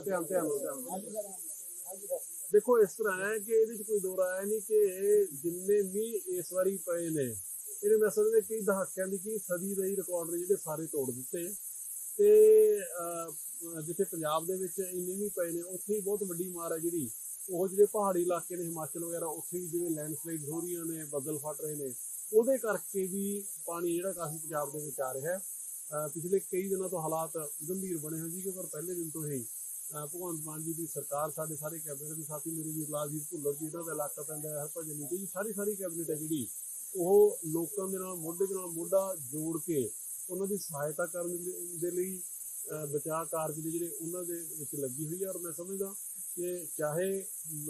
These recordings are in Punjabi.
ਧਿਆਨ ਧਿਆਨ ਧਿਆਨ ਦੇਖੋ, ਇਸ ਤਰ੍ਹਾਂ ਹੈ ਕਿ ਇਹਦੇ 'ਚ ਕੋਈ ਦੋ ਰਾਏ ਨਹੀਂ ਕਿ ਜਿੰਨੇ ਵੀ ਇਸ ਵਾਰੀ ਪਏ ਨੇ, ਇਹਨੇ ਮੈਂ ਸਮਝਦਾ ਕਈ ਦਹਾਕਿਆਂ ਦੀ ਕੀ ਸਦੀ ਦੇ ਹੀ ਰਿਕਾਰਡ ਨੇ ਜਿਹੜੇ ਸਾਰੇ ਤੋੜ ਦਿੱਤੇ ਤੇ ਜਿੱਥੇ ਪੰਜਾਬ ਦੇ ਵਿੱਚ ਇੰਨੇ ਵੀ ਪਏ ਨੇ, ਉੱਥੇ ਹੀ ਬਹੁਤ ਵੱਡੀ ਮਾਰ ਹੈ ਜਿਹੜੀ। ਉਹ ਜਿਹੜੇ ਪਹਾੜੀ ਇਲਾਕੇ ਨੇ, ਹਿਮਾਚਲ ਵਗੈਰਾ, ਉੱਥੇ ਵੀ ਜਿਵੇਂ ਲੈਂਡਸਲਾਈਡ ਹੋ ਰਹੀਆਂ ਨੇ, ਬੱਦਲ ਫਟ ਰਹੇ ਨੇ, ਉਹਦੇ ਕਰਕੇ ਵੀ ਪਾਣੀ ਜਿਹੜਾ ਕਾਫੀ ਪੰਜਾਬ ਦੇ ਵਿੱਚ ਆ ਰਿਹਾ ਹੈ। ਪਿਛਲੇ ਕਈ ਦਿਨਾਂ ਤੋਂ ਹਾਲਾਤ ਗੰਭੀਰ ਬਣੇ ਹੋਏ ਸੀਗੇ, ਪਰ ਪਹਿਲੇ ਦਿਨ ਤੋਂ ਹੀ ਭਗਵੰਤ ਮਾਨ ਜੀ ਦੀ ਸਰਕਾਰ, ਸਾਡੇ ਸਾਰੇ ਕੈਬਨਿਟ ਦੇ ਸਾਥੀ, ਮੇਰੇ ਵੀਰ ਲਾਲਜੀਤ ਭੁੱਲਰ ਜੀ, ਇਹਨਾਂ ਦਾ ਇਲਾਕਾ ਪੈਂਦਾ ਹੈ, ਹਰਭਜਨ ਨੀਤੀ ਜੀ, ਸਾਰੀ ਸਾਰੀ ਕੈਬਨਿਟ ਹੈ ਜਿਹੜੀ। ਉਹ ਲੋਕਾਂ ਦੇ ਨਾਲ, ਮੋਢੇ ਦੇ ਨਾਲ ਮੋਢਾ ਜੋੜ ਕੇ ਉਹਨਾਂ ਦੀ ਸਹਾਇਤਾ ਕਰਨ ਦੇ- ਲਈ ਬਚਾਅ ਕਾਰਜ ਦੇ ਜਿਹੜੇ ਉਹਨਾਂ ਦੇ ਵਿੱਚ ਲੱਗੀ ਹੋਈ ਹੈ। ਔਰ ਮੈਂ ਸਮਝਦਾ ਕਿ ਚਾਹੇ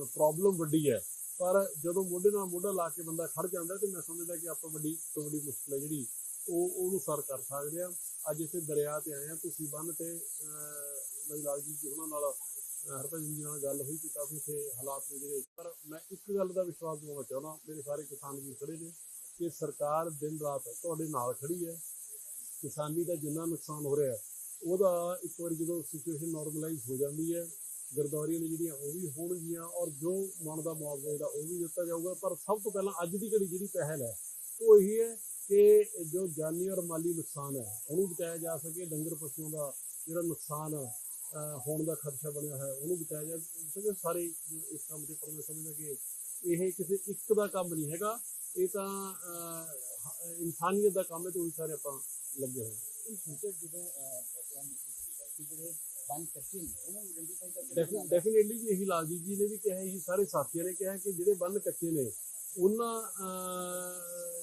ਪ੍ਰੋਬਲਮ ਵੱਡੀ ਹੈ, ਪਰ ਜਦੋਂ ਮੋਢੇ ਨਾਲ ਮੋਢਾ ਲਾ ਕੇ ਬੰਦਾ ਖੜ ਜਾਂਦਾ ਤੇ ਮੈਂ ਸਮਝਦਾ ਕਿ ਆਪਾਂ ਵੱਡੀ ਤੋਂ ਵੱਡੀ ਮੁਸ਼ਕਲ ਹੈ ਜਿਹੜੀ, ਉਹ ਉਹਨੂੰ ਸਰ ਕਰ ਸਕਦੇ ਆ ਅੱਜ ਇਸੇ ਦਰਿਆ ਤੇ ਆਏ ਆ ਤੁਸੀਂ ਬੰਨ ਤੇ ਅਹ, ਮੇਰੀ ਜੀ ਜੀ ਉਹਨਾਂ ਨਾਲ ਹਰਭਜਨ ਜੀ ਨਾਲ ਗੱਲ ਹੋਈ ਕਿ ਕਾਫੀ ਸੇ ਹਾਲਾਤ ਨੇ ਜਿਹੜੇ। ਪਰ ਮੈਂ ਇੱਕ ਗੱਲ ਦਾ ਵਿਸ਼ਵਾਸ ਦਿਵਾਉਣਾ ਚਾਹੁੰਦਾ ਮੇਰੇ ਸਾਰੇ ਕਿਸਾਨ ਵੀ ਖੜੇ ਨੇ ਕਿ ਸਰਕਾਰ ਦਿਨ ਰਾਤ ਤੁਹਾਡੇ ਨਾਲ ਖੜੀ ਹੈ। ਕਿਸਾਨੀ ਦਾ ਜਿੰਨਾ ਨੁਕਸਾਨ ਹੋ ਰਿਹਾ ਉਹਦਾ ਇੱਕ ਵਾਰੀ ਜਦੋਂ ਸਿਚੁਏਸ਼ਨ ਨਾਰਮਲਾਈਜ਼ ਹੋ ਜਾਂਦੀ ਹੈ ਗਰਦੌਰੀਆਂ ਨੇ ਜਿਹੜੀਆਂ ਉਹ ਵੀ ਹੋਣਗੀਆਂ ਔਰ ਜੋ ਮਨ ਦਾ ਮੁਆਵਜ਼ਾ ਜਿਹੜਾ ਉਹ ਵੀ ਦਿੱਤਾ ਜਾਊਗਾ। ਪਰ ਸਭ ਤੋਂ ਪਹਿਲਾਂ ਅੱਜ ਦੀ ਘੜੀ ਜਿਹੜੀ ਪਹਿਲ ਹੈ ਉਹ ਇਹੀ ਹੈ ਕਿ ਜੋ ਜਾਨੀ ਔਰ ਮਾਲੀ ਨੁਕਸਾਨ ਹੈ ਉਹਨੂੰ ਬਚਾਇਆ ਜਾ ਸਕੇ। ਡੰਗਰ ਪਸ਼ੂਆਂ ਦਾ ਜਿਹੜਾ ਨੁਕਸਾਨ ਅਹ, ਹੋਣ ਦਾ ਖਦਸ਼ਾ ਬਣਿਆ ਹੋਇਆ ਉਹਨੂੰ ਬਚਾਇਆ ਜਾ ਸਕੇ ਸਾਰੇ ਇਸ ਕੰਮ ਤੇ ਪਰ ਮੈਂ ਸਮਝਦਾ ਕਿ ਇਹ ਕਿਸੇ ਇੱਕ ਦਾ ਕੰਮ ਨਹੀਂ ਹੈਗਾ ਇਹ ਤਾਂ ਇਨਸਾਨੀਅਤ ਦਾ ਕੰਮ ਹੈ ਤੇ ਉਹ ਸਾਰੇ ਆਪਾਂ ਲੱਗੇ ਹੋਏ ਇਹ ਫਿਊਚਰ ਜਿਹੜੇ ਡੈਫੀਨਿਟਲੀ ਜੀ ਇਹੀ ਲਾਲਜੀਤ ਜੀ ਨੇ ਵੀ ਕਿਹਾ ਇਹੀ ਸਾਰੇ ਸਾਥੀਆਂ ਨੇ ਕਿਹਾ ਕਿ ਜਿਹੜੇ ਬੰਨ ਕੱਚੇ ਨੇ ਉਹਨਾਂ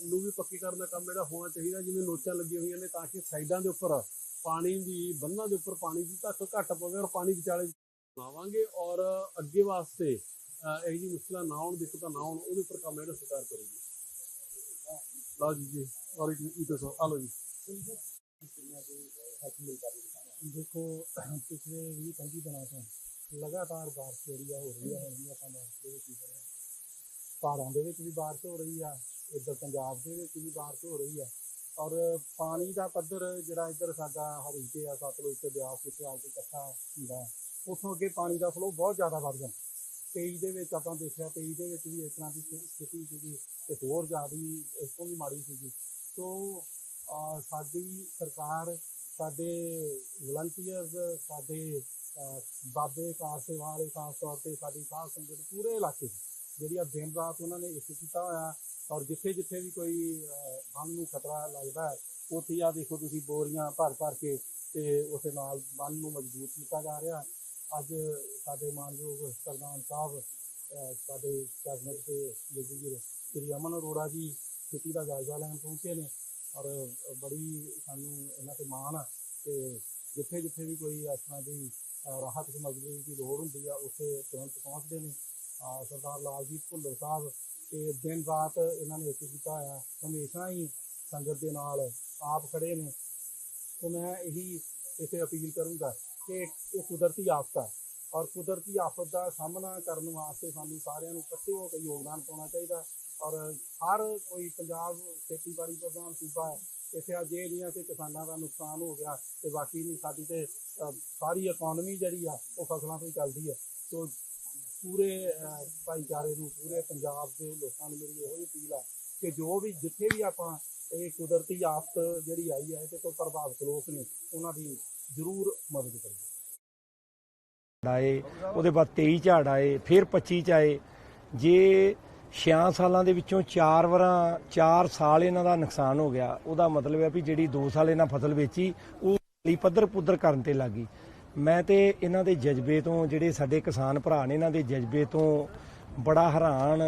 ਨੂੰ ਵੀ ਪੱਕੀ ਕਰਨ ਦਾ ਕੰਮ ਜਿਹੜਾ ਹੋਣਾ ਚਾਹੀਦਾ ਜਿਵੇਂ ਨੋਚਾਂ ਲੱਗੀਆਂ ਹੋਈਆਂ ਨੇ ਤਾਂ ਕਿ ਸਾਈਡਾਂ ਦੇ ਉੱਪਰ ਪਾਣੀ ਦੀ ਬੰਨਾਂ ਦੇ ਉੱਪਰ ਪਾਣੀ ਦੀ ਧੱਕ ਘੱਟ ਪਵੇ ਔਰ ਪਾਣੀ ਵਿਚਾਲੇ ਲਾਵਾਂਗੇ ਔਰ ਅੱਗੇ ਵਾਸਤੇ ਅਹ, ਇਹੋ ਜਿਹੀ ਨਾ ਆਉਣ ਦਿੱਕਤਾਂ ਨਾ ਆਉਣ ਉਹਦੇ ਉੱਪਰ ਕੰਮ ਜਿਹੜਾ ਸਰਕਾਰ ਕਰੇਗੀ। ਲਓ ਜੀ ਜੀ ਔਰ ਇਹ ਤਾਂ ਸੋ ਆਲੋ ਜੀ। ਦੇਖੋ ਪਿਛਲੇ 20 25 ਦਿਨਾਂ ਤੋਂ ਲਗਾਤਾਰ ਬਾਰਿਸ਼ ਜਿਹੜੀ ਆ ਹੋ ਰਹੀ ਆ ਹੁਣ ਆਪਾਂ ਬਾਰਿਸ਼ ਦੇ ਵਿੱਚ ਪਹਾੜਾਂ ਦੇ ਵਿੱਚ ਵੀ ਬਾਰਿਸ਼ ਹੋ ਰਹੀ ਆ ਇੱਧਰ ਪੰਜਾਬ ਦੇ ਵਿੱਚ ਵੀ ਬਾਰਿਸ਼ ਹੋ ਰਹੀ ਆ। ਔਰ ਪਾਣੀ ਦਾ ਪੱਧਰ ਜਿਹੜਾ ਇੱਧਰ ਸਾਡਾ ਹਰੀਕੇ ਆ, ਸਤਲੁਜ ਤੇ ਬਿਆਸ ਵਿੱਚ ਆ ਕੇ ਇਕੱਠਾ ਹੁੰਦਾ ਹੈ। ਉੱਥੋਂ ਅੱਗੇ ਪਾਣੀ ਦਾ ਫਲੋ ਬਹੁਤ ਜ਼ਿਆਦਾ ਵੱਧ ਜਾਂਦਾ 23 ਦੇ ਵਿੱਚ ਆਪਾਂ ਦੇਖਿਆ 23 ਦੇ ਵਿੱਚ ਵੀ ਇਸ ਤਰ੍ਹਾਂ ਦੀ ਸਥਿਤੀ ਸੀਗੀ ਤੇ ਹੋਰ ਜ਼ਿਆਦਾ ਇਸ ਤੋਂ ਵੀ ਮਾੜੀ ਸੀਗੀ ਸੋ ਸਾਡੀ ਸਰਕਾਰ, ਸਾਡੇ ਵਲੰਟੀਅਰਸ ਸਾਡੇ ਬਾਬੇ ਕਾਰ ਸੇਵਾ ਵਾਲੇ, ਖਾਸ ਤੌਰ ਤੇ ਸਾਡੀ ਸਾਧ ਸੰਗਤ, ਪੂਰੇ ਇਲਾਕੇ 'ਚ ਜਿਹੜੀ ਆ ਦਿਨ ਰਾਤ ਉਹਨਾਂ ਨੇ ਇੱਕ ਕੀਤਾ ਹੋਇਆ ਔਰ ਜਿੱਥੇ ਜਿੱਥੇ ਵੀ ਕੋਈ ਅਹ, ਬੰਨ ਨੂੰ ਖਤਰਾ ਲੱਗਦਾ ਹੈ ਉੱਥੇ ਆ ਦੇਖੋ ਤੁਸੀਂ ਬੋਰੀਆਂ ਭਰ ਭਰ ਕੇ ਤੇ ਉਸੇ ਨਾਲ ਬੰਨ ਨੂੰ ਮਜ਼ਬੂਤ ਕੀਤਾ ਜਾ ਰਿਹਾ ਅੱਜ ਸਾਡੇ ਮਾਨਯੋਗ ਸਰਦਾਰ ਸਾਹਿਬ ਸਾਡੇ ਕੈਬਨਿਟ ਦੇ ਜਗੀਰ ਸ੍ਰੀ ਅਮਨ ਅਰੋੜਾ ਜੀ ਸਥਿਤੀ ਦਾ ਜਾਇਜ਼ਾ ਲੈਣ ਪਹੁੰਚੇ ਨੇ ਔਰ ਬੜੀ ਸਾਨੂੰ ਇਹਨਾਂ ਤੇ ਮਾਣ ਆ ਤੇ ਜਿੱਥੇ ਜਿੱਥੇ ਵੀ ਕੋਈ ਇਸ ਤਰ੍ਹਾਂ ਦੀ ਰਾਹਤ ਸਮੱਗਰੀ ਦੀ ਲੋੜ ਹੁੰਦੀ ਆ ਉੱਥੇ ਤੁਰੰਤ ਪਹੁੰਚਦੇ ਨੇ। ਸਰਦਾਰ ਲਾਲਜੀਤ ਭੁੱਲਰ ਸਾਹਿਬ ਤੇ ਦਿਨ ਰਾਤ ਇਹਨਾਂ ਨੇ ਇੱਕ ਕੀਤਾ ਹੋਇਆ। ਹਮੇਸ਼ਾ ਹੀ ਸੰਗਤ ਦੇ ਨਾਲ ਆਪ ਖੜੇ ਨੇ। ਤੇ ਮੈਂ ਇਹੀ ਇੱਥੇ ਅਪੀਲ ਕਰੂੰਗਾ ਕਿ ਇਹ ਕੁਦਰਤੀ ਆਫਤ ਹੈ ਔਰ ਕੁਦਰਤੀ ਆਫਤ ਦਾ ਸਾਹਮਣਾ ਕਰਨ ਵਾਸਤੇ ਸਾਨੂੰ ਸਾਰਿਆਂ ਨੂੰ ਇਕੱਠੇ ਹੋ ਕੇ ਯੋਗਦਾਨ ਪਾਉਣਾ ਚਾਹੀਦਾ ਔਰ ਹਰ ਕੋਈ ਪੰਜਾਬ ਖੇਤੀਬਾੜੀ ਪ੍ਰਧਾਨ ਸੂਬਾ ਹੈ, ਇੱਥੇ ਅੱਜ ਇਹ ਨਹੀਂ ਆ ਕਿ ਕਿਸਾਨਾਂ ਦਾ ਨੁਕਸਾਨ ਹੋ ਗਿਆ ਤੇ ਬਾਕੀ ਨਹੀਂ ਸਾਡੀ ਤੇ ਸਾਰੀ ਇਕਨੋਮੀ ਜਿਹੜੀ ਆ ਉਹ ਫਸਲਾਂ ਤੋਂ ਹੀ ਚੱਲਦੀ ਹੈ। ਸੋ ਪੂਰੇ ਭਾਈਚਾਰੇ ਨੂੰ, ਪੂਰੇ ਪੰਜਾਬ ਦੇ ਲੋਕਾਂ ਨੂੰ ਮੇਰੀ ਇਹੋ ਹੀ ਅਪੀਲ ਆ ਕਿ ਜੋ ਵੀ ਜਿੱਥੇ ਵੀ ਆਪਾਂ ਇਹ ਕੁਦਰਤੀ ਆਫਤ ਜਿਹੜੀ ਆਈ ਹੈ, ਇਹਦੇ ਤੋਂ ਪ੍ਰਭਾਵਿਤ ਲੋਕ ਨੇ, ਉਹਨਾਂ ਦੀ ਜ਼ਰੂਰ ਮਦਦ ਕਰੀਏ। ਆਏ, ਉਹਦੇ ਬਾਅਦ 23 ਝਾੜ ਆਏ, ਫਿਰ 25 ਚ ਆਏ। ਜੇ 6 ਸਾਲਾਂ ਦੇ ਵਿੱਚੋਂ 4 ਵਾਰਾਂ 4 ਸਾਲ ਇਹਨਾਂ ਦਾ ਨੁਕਸਾਨ ਹੋ ਗਿਆ, ਉਹਦਾ ਮਤਲਬ ਹੈ ਵੀ ਜਿਹੜੀ 2 ਸਾਲ ਇਹਨਾਂ ਫਸਲ ਵੇਚੀ, ਉਹ ਲਈ ਪੱਧਰ ਪੁੱਧਰ ਕਰਨ ਤੇ ਲੱਗੀ ਮੈਂ ਤੇ ਇਹਨਾਂ ਦੇ ਜਜ਼ਬੇ ਤੋਂ ਜਿਹੜੇ ਸਾਡੇ ਕਿਸਾਨ ਭਰਾ ਨੇ ਇਹਨਾਂ ਦੇ ਜਜ਼ਬੇ ਤੋਂ ਬੜਾ ਹੈਰਾਨ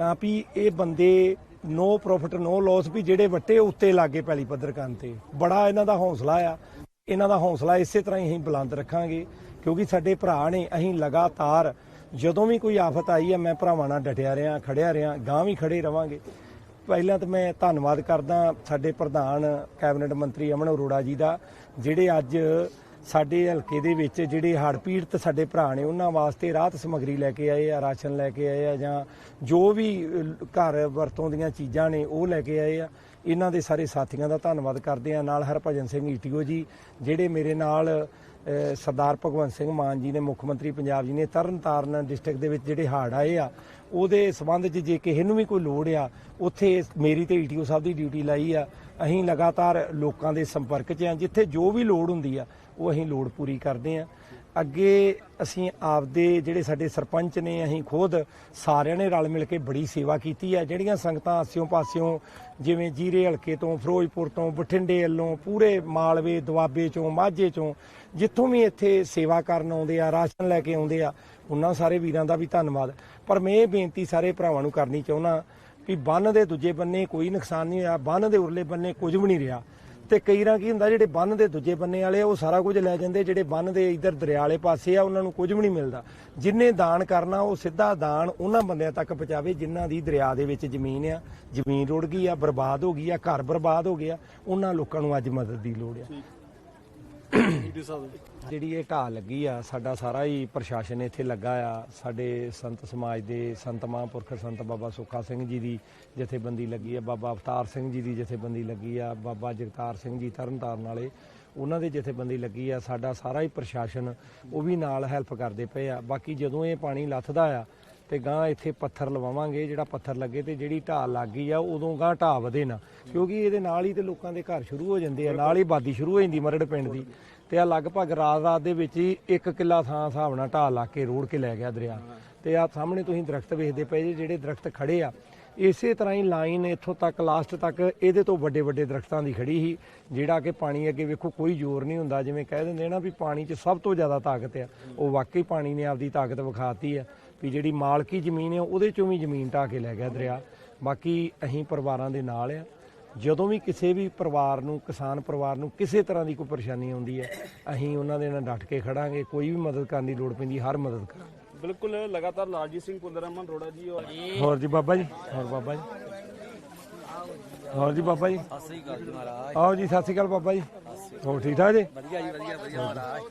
ਆ ਵੀ ਇਹ ਬੰਦੇ ਨੋ ਪ੍ਰੋਫਿਟ ਨੋ ਲਾਸ ਵੀ ਜਿਹੜੇ ਵੱਟੇ ਉੱਤੇ ਲਾਗੇ ਪੈਲੀ ਪੱਧਰ ਕਰਨ ਤੇ। ਬੜਾ ਇਹਨਾਂ ਦਾ ਹੌਸਲਾ ਆ। ਇਹਨਾਂ ਦਾ ਹੌਸਲਾ ਇਸੇ ਤਰ੍ਹਾਂ ਹੀ ਅਸੀਂ ਬੁਲੰਦ ਰੱਖਾਂਗੇ, ਕਿਉਂਕਿ ਸਾਡੇ ਭਰਾ ਨੇ ਅਸੀਂ ਲਗਾਤਾਰ ਜਦੋਂ ਵੀ ਕੋਈ ਆਫਤ ਆਈ ਹੈ ਮੈਂ ਭਰਾਵਾਂ ਨਾਲ ਡਟਿਆ ਰਿਹਾ, ਖੜਿਆ ਰਿਹਾ ਗਾਂ ਵੀ ਖੜੇ ਰਵਾਂਗੇ। ਪਹਿਲਾਂ ਤਾਂ ਮੈਂ ਧੰਨਵਾਦ ਕਰਦਾ ਸਾਡੇ ਪ੍ਰਧਾਨ ਕੈਬਨਿਟ ਮੰਤਰੀ ਅਮਨ ਅਰੋੜਾ ਜੀ ਦਾ, ਜਿਹੜੇ ਅੱਜ ਸਾਡੇ ਹਲਕੇ ਦੇ ਵਿੱਚ ਜਿਹੜੇ ਹੜ੍ਹ ਪੀੜਤ ਸਾਡੇ ਭਰਾ ਨੇ, ਉਹਨਾਂ ਵਾਸਤੇ ਰਾਹਤ ਸਮੱਗਰੀ ਲੈ ਕੇ ਆਏ ਆ, ਰਾਸ਼ਨ ਲੈ ਕੇ ਆਏ ਆ, ਜਾਂ ਜੋ ਵੀ ਘਰ ਵਰਤੋਂ ਦੀਆਂ ਚੀਜ਼ਾਂ ਨੇ, ਉਹ ਲੈ ਕੇ ਆਏ ਆ। ਇਹਨਾਂ ਦੇ ਸਾਰੇ ਸਾਥੀਆਂ ਦਾ ਧੰਨਵਾਦ ਕਰਦੇ ਆ। ਨਾਲ ਹਰਭਜਨ ਸਿੰਘ ਈਟੀਓ ਜੀ, ਜਿਹੜੇ ਮੇਰੇ ਨਾਲ ਸਰਦਾਰ ਭਗਵੰਤ ਸਿੰਘ ਮਾਨ ਜੀ ਨੇ, ਮੁੱਖ ਮੰਤਰੀ ਪੰਜਾਬ ਜੀ ਨੇ ਤਰਨਤਾਰਨ ਡਿਸਟ੍ਰਿਕਟ ਦੇ ਵਿੱਚ ਜਿਹੜੇ ਹੜ੍ਹ ਆਏ ਆ, ਉਹਦੇ ਸਬੰਧ 'ਚ ਜੇ ਕਿਸੇ ਨੂੰ ਵੀ ਕੋਈ ਲੋੜ ਆ, ਉੱਥੇ ਮੇਰੀ ਤੇ ਈਟੀਓ ਸਾਹਿਬ ਦੀ ਡਿਊਟੀ ਲਾਈ ਆ। ਅਸੀਂ ਲਗਾਤਾਰ ਲੋਕਾਂ ਦੇ ਸੰਪਰਕ 'ਚ ਆ, ਜਿੱਥੇ ਜੋ ਵੀ ਲੋੜ ਹੁੰਦੀ ਆ, ਉਹ ਅਸੀਂ ਲੋੜ ਪੂਰੀ ਕਰਦੇ ਆ। ਅੱਗੇ ਅਸੀਂ ਆਪਦੇ ਜਿਹੜੇ ਸਾਡੇ ਸਰਪੰਚ ਨੇ, ਅਸੀਂ ਖੁਦ ਸਾਰਿਆਂ ਨੇ ਰਲ ਮਿਲ ਕੇ ਬੜੀ ਸੇਵਾ ਕੀਤੀ ਹੈ। ਜਿਹੜੀਆਂ ਸੰਗਤਾਂ ਆਸਿਓਂ ਪਾਸਿਓਂ ਜਿਵੇਂ ਜੀਰੇ ਹਲਕੇ ਤੋਂ, ਫਿਰੋਜ਼ਪੁਰ ਤੋਂ, ਬਠਿੰਡੇ ਵੱਲੋਂ, ਪੂਰੇ ਮਾਲਵੇ, ਦੁਆਬੇ ਚੋਂ, ਮਾਝੇ ਚੋਂ, ਜਿੱਥੋਂ ਵੀ ਇੱਥੇ ਸੇਵਾ ਕਰਨ ਆਉਂਦੇ ਆ, ਰਾਸ਼ਨ ਲੈ ਕੇ ਆਉਂਦੇ ਆ, ਉਹਨਾਂ ਸਾਰੇ ਵੀਰਾਂ ਦਾ ਵੀ ਧੰਨਵਾਦ। ਪਰ ਮੈਂ ਇਹ ਬੇਨਤੀ ਸਾਰੇ ਭਰਾਵਾਂ ਨੂੰ ਕਰਨੀ ਚਾਹੁੰਦਾ ਵੀ ਬੰਨ ਦੇ ਦੂਜੇ ਬੰਨੇ ਕੋਈ ਨੁਕਸਾਨ ਨਹੀਂ ਹੋਇਆ, ਬੰਨ ਦੇ ਉਰਲੇ ਬੰਨੇ ਕੁਝ ਵੀ ਨਹੀਂ ਰਿਹਾ। ਤੇ ਕਈ ਰਾਂ ਕੀ ਹੁੰਦਾ ਜਿਹੜੇ ਬੰਨ ਦੇ ਦੂਜੇ ਬੰਨੇ ਵਾਲੇ ਉਹ ਸਾਰਾ ਕੁਝ ਲੈ ਜਾਂਦੇ ਜਿਹੜੇ ਬੰਨ ਦੇ ਇਧਰ ਦਰਿਆ ਵਾਲੇ ਪਾਸੇ ਆ ਉਹਨਾਂ ਨੂੰ ਕੁਝ ਵੀ ਨਹੀਂ ਮਿਲਦਾ। ਜਿੰਨੇ ਦਾਨ ਕਰਨਾ ਉਹ ਸਿੱਧਾ ਦਾਨ ਉਹਨਾਂ ਬੰਦਿਆਂ ਤੱਕ ਪਹੁੰਚਾਵੇ ਜਿਨ੍ਹਾਂ ਦੀ ਦਰਿਆ ਦੇ ਵਿੱਚ ਜ਼ਮੀਨ ਆ। ਜ਼ਮੀਨ ਰੁੜ ਗਈ ਆ ਬਰਬਾਦ ਹੋ ਗਈ ਆ ਘਰ ਬਰਬਾਦ ਹੋ ਗਿਆ ਉਹਨਾਂ ਲੋਕਾਂ ਨੂੰ ਅੱਜ ਮਦਦ ਦੀ ਲੋੜ ਆ। ਜਿਹੜੀ ਇਹ ਢਾਹ ਲੱਗੀ ਆ, ਸਾਡਾ ਸਾਰਾ ਹੀ ਪ੍ਰਸ਼ਾਸਨ ਇੱਥੇ ਲੱਗਾ ਆ। ਸਾਡੇ ਸੰਤ ਸਮਾਜ ਦੇ ਸੰਤ ਮਹਾਂਪੁਰਖ ਸੰਤ ਬਾਬਾ ਸੁੱਖਾ ਸਿੰਘ ਜੀ ਦੀ ਜਥੇਬੰਦੀ ਲੱਗੀ ਆ, ਬਾਬਾ ਅਵਤਾਰ ਸਿੰਘ ਜੀ ਦੀ ਜਥੇਬੰਦੀ ਲੱਗੀ ਆ, ਬਾਬਾ ਜਗਤਾਰ ਸਿੰਘ ਜੀ ਤਰਨਤਾਰਨ ਵਾਲੇ, ਉਹਨਾਂ ਦੇ ਜਥੇਬੰਦੀ ਲੱਗੀ ਆ। ਸਾਡਾ ਸਾਰਾ ਹੀ ਪ੍ਰਸ਼ਾਸਨ ਉਹ ਵੀ ਨਾਲ ਹੈਲਪ ਕਰਦੇ ਪਏ ਆ। ਬਾਕੀ ਜਦੋਂ ਇਹ ਪਾਣੀ ਲੱਥਦਾ ਆ ਤੇ ਗਾਂ ਇੱਥੇ ਪੱਥਰ ਲਵਾਵਾਂਗੇ, ਜਿਹੜਾ ਪੱਥਰ ਲੱਗੇ ਤੇ ਜਿਹੜੀ ਢਾਹ ਲੱਗ ਗਈ ਆ, ਉਦੋਂ ਗਾਂ ਢਾਹ ਵਧੇ ਨਾ। ਕਿਉਂਕਿ ਇਹਦੇ ਨਾਲ ਹੀ ਤੇ ਲੋਕਾਂ ਦੇ ਘਰ ਸ਼ੁਰੂ ਹੋ ਜਾਂਦੇ ਆ, ਨਾਲ ਹੀ ਬਾਦੀ ਸ਼ੁਰੂ ਹੋ ਜਾਂਦੀ ਮਰੜ ਪਿੰਡ ਦੀ। ਤੇ ਆ ਲਗਭਗ ਰਾਤ ਰਾਤ ਦੇ ਵਿੱਚ ਹੀ ਇੱਕ ਕਿੱਲਾ ਥਾਂ ਹਿਸਾਬ ਨਾਲ ਢਾਹ ਲਾ ਕੇ ਰੋੜ ਕੇ ਲੈ ਗਿਆ ਦਰਿਆ। ਤੇ ਆ ਸਾਹਮਣੇ ਤੁਸੀਂ ਦਰਖਤ ਵੇਖਦੇ ਪਏ ਜੇ, ਜਿਹੜੇ ਦਰਖਤ ਖੜੇ ਆ। ਇਸੇ ਤਰ੍ਹਾਂ ਹੀ ਲਾਈਨ ਇੱਥੋਂ ਤੱਕ ਲਾਸਟ ਤੱਕ ਇਹਦੇ ਤੋਂ ਵੱਡੇ ਵੱਡੇ ਦਰਖਤਾਂ ਦੀ ਖੜੀ ਸੀ, ਜਿਹੜਾ ਕਿ ਪਾਣੀ ਅੱਗੇ ਵੇਖੋ ਕੋਈ ਜ਼ੋਰ ਨਹੀਂ ਹੁੰਦਾ, ਜਿਵੇਂ ਕਹਿ ਦਿੰਦੇ ਨਾ ਵੀ ਪਾਣੀ 'ਚ ਸਭ ਤੋਂ ਜ਼ਿਆਦਾ ਤਾਕਤ ਆ। ਉਹ ਵਾਕਈ ਪਾਣੀ ਨੇ ਆਪਦੀ ਤਾਕਤ ਵਿਖਾਤੀ ਆ ਵੀ ਜਿਹੜੀ ਮਾਲਕੀ ਜ਼ਮੀਨ ਆ, ਉਹਦੇ ਚੋਂ ਵੀ ਜ਼ਮੀਨ ਢਾਹ ਕੇ ਲੈ ਗਿਆ ਦਰਿਆ। ਬਾਕੀ ਅਸੀਂ ਪਰਿਵਾਰਾਂ ਦੇ ਨਾਲ ਆ। ਜਦੋਂ ਵੀ ਕਿਸੇ ਵੀ ਪਰਿਵਾਰ ਨੂੰ ਕਿਸਾਨ ਪਰਿਵਾਰ ਨੂੰ ਕਿਸੇ ਤਰ੍ਹਾਂ ਦੀ ਕੋਈ ਪਰੇਸ਼ਾਨੀ ਆਉਂਦੀ ਹੈ ਅਸੀਂ ਉਹਨਾਂ ਦੇ ਨਾਲ ਡਟ ਕੇ ਖੜਾਂਗੇ ਕੋਈ ਵੀ ਮਦਦ ਕਰਨ ਦੀ ਲੋੜ ਪੈਂਦੀ ਹਰ ਮਦਦ ਕਰਾਂਗੇ। ਬਿਲਕੁਲ ਲਗਾਤਾਰ ਲਾਲਜੀਤ ਸਿੰਘ ਪੁੰਦਰਮਨ ਰੋੜਾ ਜੀ ਔਰ ਹੋਰ ਜੀ ਬਾਬਾ ਜੀ ਹੋਰ ਬਾਬਾ ਜੀ। ਹੋਰ ਜੀ ਬਾਬਾ ਜੀ। ਸਤਿ ਸ੍ਰੀ ਅਕਾਲ ਜੀ ਮਹਾਰਾਜ ਆਓ ਜੀ ਸਤਿ ਸ਼੍ਰੀ ਅਕਾਲ ਬਾਬਾ ਜੀ। ਹੋਰ ਠੀਕ ਠਾਕ ਜੀ? ਵਧੀਆ ਜੀ ਵਧੀਆ ਵਧੀਆ ਮਹਾਰਾਜ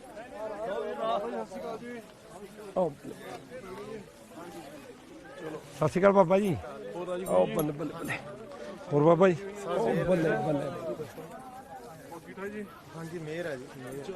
ਸਤਿ ਸ਼੍ਰੀ ਅਕਾਲ ਬਾਬਾ ਜੀ। ਹੋਰ ਜੀ ਆਓ ਬੱਲੇ ਬੱਲੇ ਬੱਲੇ। ਹੋਰ ਬਾਬਾ ਜੀ? ਬੱਲੇ ਬੱਲੇ। ਠੀਕ ਠਾਕ ਜੀ। ਹਾਂਜੀ ਮਿਹਰ ਹੈ ਜੀ